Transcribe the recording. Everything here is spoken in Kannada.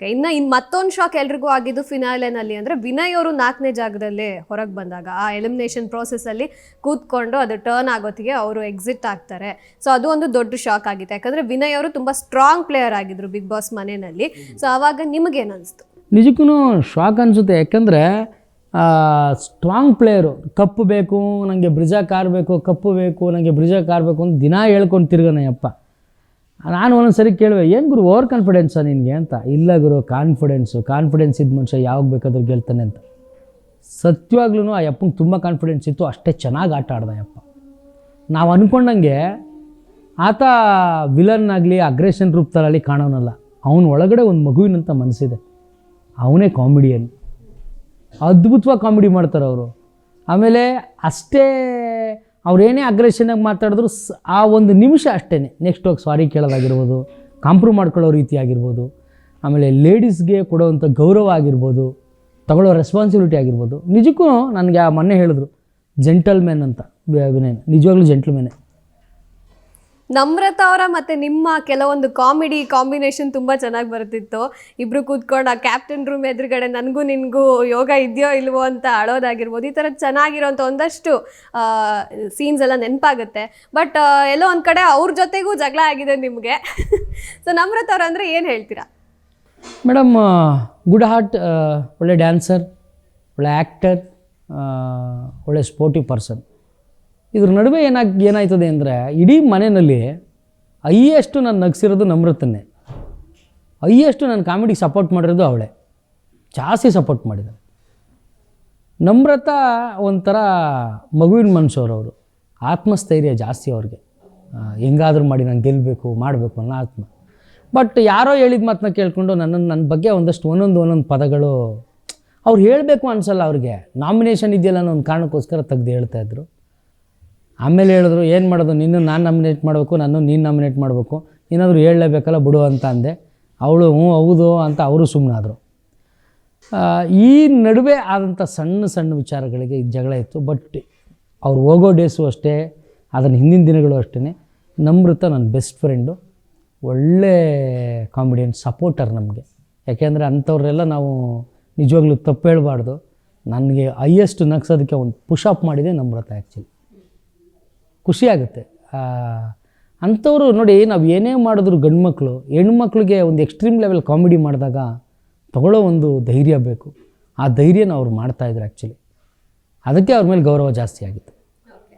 ಓಕೆ, ಇನ್ನ ಇನ್ ಮತ್ತೊಂದು ಶಾಕ್ ಎಲ್ರಿಗೂ ಆಗಿದ್ದು ಫಿನಾಲೆನಲ್ಲಿ ಅಂದ್ರೆ ವಿನಯ್ ಅವರು ನಾಲ್ಕನೇ ಜಾಗದಲ್ಲಿ ಹೊರಗೆ ಬಂದಾಗ, ಆ ಎಲಿಮಿನೇಷನ್ ಪ್ರೋಸೆಸ್ ಅಲ್ಲಿ ಕೂತ್ಕೊಂಡು ಅದು ಟರ್ನ್ ಆಗೋತ್ತಿಗೆ ಅವರು ಎಕ್ಸಿಟ್ ಆಗ್ತಾರೆ. ಸೊ ಅದು ಒಂದು ದೊಡ್ಡ ಶಾಕ್ ಆಗಿತ್ತು. ಯಾಕಂದ್ರೆ ವಿನಯ್ ಅವರು ತುಂಬಾ ಸ್ಟ್ರಾಂಗ್ ಪ್ಲೇಯರ್ ಆಗಿದ್ರು ಬಿಗ್ ಬಾಸ್ ಮನೆಯಲ್ಲಿ. ಸೊ ಅವಾಗ ನಿಮಗೇನು ಅನಿಸ್ತು? ನಿಜಕ್ಕೂ ಶಾಕ್ ಅನಿಸುತ್ತೆ. ಯಾಕಂದರೆ ಸ್ಟ್ರಾಂಗ್ ಪ್ಲೇಯರು ಕಪ್ಪು ಬೇಕು ನನಗೆ ಬ್ರಿಜಾ ಕಾರ್ ಬೇಕು, ಕಪ್ಪು ಬೇಕು ನನಗೆ ಬ್ರಿಜಾ ಕಾರ್ ಬೇಕು ಅಂತ ದಿನ ಹೇಳ್ಕೊಂಡು ತಿರ್ಗನಯ್ಯಪ್ಪ. ನಾನು ಒಂದೊಂದು ಸರಿ ಕೇಳುವೆ, ಏನು ಗುರು ಓವರ್ ಕಾನ್ಫಿಡೆನ್ಸಾ ನಿನಗೆ? ಅಂತ. ಇಲ್ಲ ಗುರು ಕಾನ್ಫಿಡೆನ್ಸು ಕಾನ್ಫಿಡೆನ್ಸ್ ಇದ್ದ ಮನುಷ್ಯ ಯಾವಾಗ ಬೇಕಾದ್ರೂ ಗೆಲ್ತಾನೆ ಅಂತ. ಸತ್ಯವಾಗ್ಲೂ ಆ ಯಪ್ಪಂಗೆ ತುಂಬ ಕಾನ್ಫಿಡೆನ್ಸ್ ಇತ್ತು, ಅಷ್ಟೇ ಚೆನ್ನಾಗಿ ಆಟ ಆಡ್ದ ಯಪ್ಪ ನಾವು ಅಂದ್ಕೊಂಡಂಗೆ ಆತ ವಿಲನ್ ಆಗಲಿ ಅಗ್ರೆಷನ್ ರೂಪದಲ್ಲಿ ಕಾಣೋನಲ್ಲ. ಅವನ ಒಳಗಡೆ ಒಂದು ಮಗುವಿನಂಥ ಮನಸ್ಸಿದೆ ಅವನೇ ಕಾಮಿಡಿಯನ್ ಅದ್ಭುತವಾಗಿ ಕಾಮಿಡಿ ಮಾಡ್ತಾರೆ ಅವರು. ಆಮೇಲೆ ಅಷ್ಟೇ ಅವ್ರೇನೇ ಅಗ್ರೆಷನಾಗಿ ಮಾತಾಡಿದ್ರು ಆ ಒಂದು ನಿಮಿಷ ಅಷ್ಟೇ ನೆಕ್ಸ್ಟ್ ಹೋಗಿ ಸಾರಿ ಕೇಳೋದಾಗಿರ್ಬೋದು ಕಾಂಪ್ರೂವ್ ಮಾಡ್ಕೊಳ್ಳೋ ರೀತಿ ಆಗಿರ್ಬೋದು, ಆಮೇಲೆ ಲೇಡೀಸ್ಗೆ ಕೊಡೋವಂಥ ಗೌರವ ಆಗಿರ್ಬೋದು, ತಗೊಳ್ಳೋ ರೆಸ್ಪಾನ್ಸಿಬಿಲಿಟಿ ಆಗಿರ್ಬೋದು, ನಿಜಕ್ಕೂ ನನಗೆ ಆ ಮೊನ್ನೆ ಹೇಳಿದ್ರು ಜೆಂಟಲ್ಮೆನ್ ಅಂತ ವಿನಯ್ ನಿಜವಾಗ್ಲೂ ಜೆಂಟಲ್ಮೆನ್ನೇ ನಮ್ರತಾ ಅವರ ಮತ್ತೆ ನಿಮ್ಮ ಕೆಲವೊಂದು ಕಾಮಿಡಿ ಕಾಂಬಿನೇಷನ್ ತುಂಬಾ ಚೆನ್ನಾಗಿ ಬರ್ತಿತ್ತು. ಇಬ್ರು ಕೂತ್ಕೊಂಡು ಆ ಕ್ಯಾಪ್ಟನ್ ರೂಮ್ ಎದುರುಗಡೆ ನನಗೂ ನಿನಗೂ ಯೋಗ ಇದೆಯೋ ಇಲ್ವೋ ಅಂತ ಅಳೋದಾಗಿರ್ಬೋದು, ಈ ಥರ ಚೆನ್ನಾಗಿರೋಂಥ ಒಂದಷ್ಟು ಸೀನ್ಸ್ ಎಲ್ಲ ನೆನಪಾಗುತ್ತೆ. ಬಟ್ ಎಲ್ಲೋ ಒಂದು ಕಡೆ ಅವ್ರ ಜೊತೆಗೂ ಜಗಳ ಆಗಿದೆ ನಿಮಗೆ. ಸೊ ನಮ್ರತಾ ಅವ್ರ ಅಂದರೆ ಏನು ಹೇಳ್ತೀರಾ? ಮೇಡಮ್ ಗುಡ್ ಹಾರ್ಟ್ ಒಳ್ಳೆ ಡ್ಯಾನ್ಸರ್ ಒಳ್ಳೆ ಆ್ಯಕ್ಟರ್ ಒಳ್ಳೆ ಸ್ಪೋರ್ಟಿವ್ ಪರ್ಸನ್ ಇದ್ರ ನಡುವೆ ಏನಾಗಿ, ಏನಾಯ್ತದೆ ಅಂದರೆ ಇಡೀ ಮನೆಯಲ್ಲಿ ಅಯ್ಯಷ್ಟು ನಾನು ನಗ್ಸಿರೋದು ನಮ್ರತನ್ನೇ. ಅಯ್ಯಷ್ಟು ನಾನು ಕಾಮಿಡಿಗೆ ಸಪೋರ್ಟ್ ಮಾಡಿರೋದು ಅವಳೆ. ಜಾಸ್ತಿ ಸಪೋರ್ಟ್ ಮಾಡಿದ್ದಾರೆ ನಮ್ರತ ಒಂಥರ ಮಗುವಿನ ಮನುಷ್ಯರು ಅವರು. ಆತ್ಮಸ್ಥೈರ್ಯ ಜಾಸ್ತಿ ಅವ್ರಿಗೆ. ಹೆಂಗಾದರೂ ಮಾಡಿ ನಾನು ಗೆಲ್ಲಬೇಕು ಮಾಡಬೇಕು ಅನ್ನೋ ಆತ್ಮ. ಬಟ್ ಯಾರೋ ಹೇಳಿದ ಮಾತನ್ನ ಕೇಳಿಕೊಂಡು ನನ್ನನ್ನು ನನ್ನ ಬಗ್ಗೆ ಒಂದಷ್ಟು ಒಂದೊಂದು ಒಂದೊಂದು ಪದಗಳು ಅವ್ರು ಹೇಳಬೇಕು ಅನಿಸಲ್ಲ ಅವ್ರಿಗೆ. ನಾಮಿನೇಷನ್ ಇದೆಯಲ್ಲ ಅನ್ನೋ ಒಂದು ಕಾರಣಕ್ಕೋಸ್ಕರ ತೆಗ್ದು ಹೇಳ್ತಾ ಇದ್ರು. ಆಮೇಲೆ ಹೇಳಿದ್ರು, ಏನು ಮಾಡೋದು? ನಿನ್ನ ನಾನು ನಾಮಿನೇಟ್ ಮಾಡಬೇಕು ನಾನು ನೀನು ನಾಮಿನೇಟ್ ಮಾಡಬೇಕು. ಏನಾದರೂ ಹೇಳಲೇಬೇಕಲ್ಲ ಬಿಡು ಅಂತ ಅಂದೆ. ಅವಳು, ಹ್ಞೂ, ಹೌದು ಅಂತ ಅವರು ಸುಮ್ಮನಾದರು ಈ ನಡುವೆ ಆದಂಥ ಸಣ್ಣ ಸಣ್ಣ ವಿಚಾರಗಳಿಗೆ ಜಗಳ ಇತ್ತು, ಬಟ್ ಅವ್ರು ಹೋಗೋ ಡೇಸು ಅಷ್ಟೇ, ಅದನ್ನು ಹಿಂದಿನ ದಿನಗಳು ಅಷ್ಟೇ ನಮ್ರತ ನನ್ನ ಬೆಸ್ಟ್ ಫ್ರೆಂಡು ಒಳ್ಳೆ ಕಾಮಿಡಿಯನ್ ಸಪೋರ್ಟರ್ ನಮಗೆ. ಯಾಕೆಂದರೆ ಅಂಥವ್ರೆಲ್ಲ ನಾವು ನಿಜವಾಗ್ಲೂ ತಪ್ಪು ಹೇಳಬಾರ್ದು. ನನಗೆ ಹೈಯೆಸ್ಟ್ ನಗ್ಸೋದಕ್ಕೆ ಒಂದು ಪುಷಪ್ ಮಾಡಿದೆ ನಮ್ರತ ಆ್ಯಕ್ಚುಲಿ ಖುಷಿ ಆಗುತ್ತೆ ಅಂಥವ್ರು ನೋಡಿ ನಾವು ಏನೇ ಮಾಡಿದ್ರು ಗಂಡು ಮಕ್ಕಳು ಹೆಣ್ಮಕ್ಳಿಗೆ ಒಂದು ಎಕ್ಸ್ಟ್ರೀಮ್ ಲೆವೆಲ್ ಕಾಮಿಡಿ ಮಾಡಿದಾಗ ತಗೊಳ್ಳೋ ಒಂದು ಧೈರ್ಯ ಬೇಕು. ಆ ಧೈರ್ಯನ ಅವ್ರು ಮಾಡ್ತಾಯಿದ್ರು ಆ್ಯಕ್ಚುಲಿ ಅದಕ್ಕೆ ಅವ್ರ ಮೇಲೆ ಗೌರವ ಜಾಸ್ತಿ ಆಗಿತ್ತು.